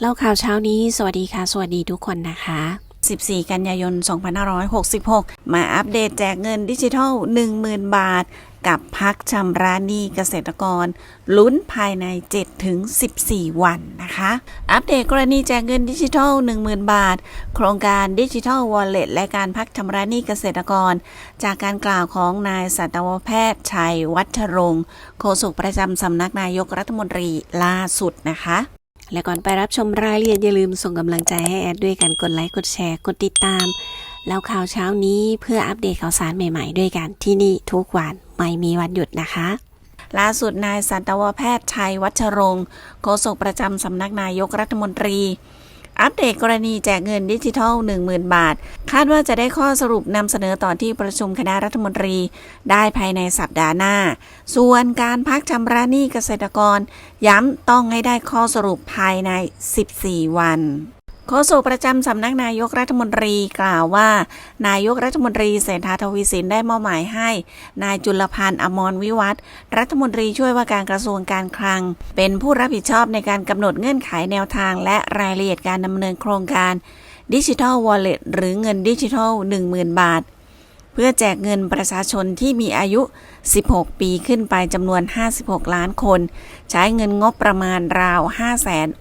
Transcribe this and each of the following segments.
เล่าข่าวเช้านี้ สวัสดีค่ะ สวัสดีทุกคนนะคะ 14 กันยายน 2566 มาอัปเดตแจกเงินดิจิทัล 10,000 บาท กับพักชำระหนี้เกษตรกร ลุ้นภายใน 7-14 วันนะคะ อัปเดตกรณีแจกเงินดิจิทัล 10,000 บาท โครงการดิจิทัลวอลเล็ตและการพักชำระหนี้เกษตรกร จากการกล่าวของนายสัตวแพทย์ชัยวัชรงค์โฆษกประจำสำนักนายกรัฐมนตรีล่าสุดนะคะ และก่อนไปรับชมรายละเอียดอย่าลืมส่งกำลังใจให้แอดด้วยการกดไลค์กดแชร์กดติดตาม แล้วข่าวเช้านี้เพื่ออัปเดตข่าวสารใหม่ๆ ด้วยกันที่นี่ทุกวันไม่มีวันหยุดนะคะล่าสุดนายสัตวแพทย์ชัยวัชรงค์โฆษกประจำสำนักนายกรัฐมนตรี อัปเดตกรณีแจกเงินดิจิทัล 10,000 บาท คาดว่าจะได้ข้อสรุปนำเสนอต่อที่ประชุมคณะรัฐมนตรี ได้ภายในสัปดาห์หน้า ส่วนการพักชำระหนี้เกษตรกร ย้ำต้องให้ได้ข้อสรุปภายใน 14 วัน โฆษกประจำสำนักนายกรัฐมนตรีกล่าวว่า นายกรัฐมนตรีเศรษฐาทวีสินได้มอบหมายให้ นายจุลพันธ์อมรวิวัฒน์รัฐมนตรีช่วยว่าการกระทรวงการคลัง เป็นผู้รับผิดชอบในการกำหนดเงื่อนไขแนวทาง และรายละเอียดการดำเนินโครงการดิจิทัลวอลเล็ตหรือเงินดิจิทัล 10,000 บาท เพื่อแจกเงินประชาชนที่มีอายุ 16 ปีขึ้นไปจำนวน 56 ล้านคน ใช้เงินงบประมาณราว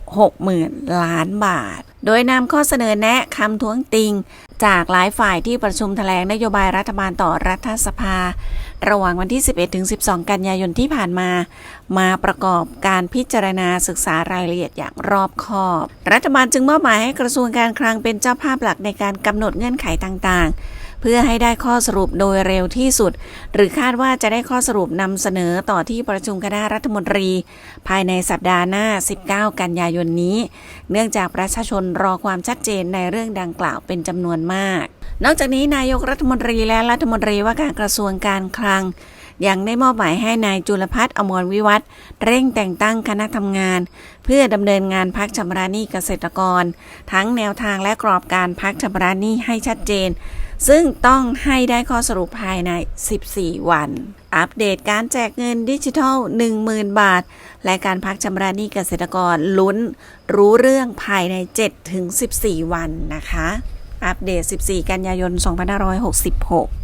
560,000 ล้านบาท โดยนำข้อเสนอแนะคำท้วงติง จากหลายฝ่ายที่ประชุมแถลงนโยบายรัฐบาลต่อรัฐสภา ระหว่างวันที่ 11-12 กันยายนที่ผ่านมา มาประกอบการพิจารณาศึกษารายละเอียดอย่างรอบคอบ รัฐบาลจึงมอบหมายให้กระทรวงการคลังเป็นเจ้าภาพหลักในการกำหนดเงื่อนไขต่างๆ เพื่อให้ได้ข้อสรุปโดยเร็วที่สุด หรือคาดว่าจะได้ข้อสรุปนำเสนอต่อที่ประชุมคณะรัฐมนตรี ภายในสัปดาห์หน้า 19 กันยายนนี้ เนื่องจากประชาชนรอความชัดเจนในเรื่องดังกล่าวเป็นจำนวนมาก นอกจากนี้นายกรัฐมนตรีและรัฐมนตรีว่าการกระทรวงการคลังยังได้มอบหมายให้นายจุลพัฒน์อมรวิวัฒเร่งแต่งตั้งคณะทำงาน เพื่อดำเนินงานพักชำระหนี้เกษตรกร ทั้งแนวทางและกรอบการพักชำระหนี้ให้ชัดเจน ซึ่งต้องให้ได้ข้อสรุปภายใน 14 วัน อัปเดตการแจกเงินดิจิทัล 10,000 บาท และการพักชำระหนี้เกษตรกรลุ้น รู้เรื่องภายใน 7-14 วันนะคะ อัปเดต 14 กันยายน 2566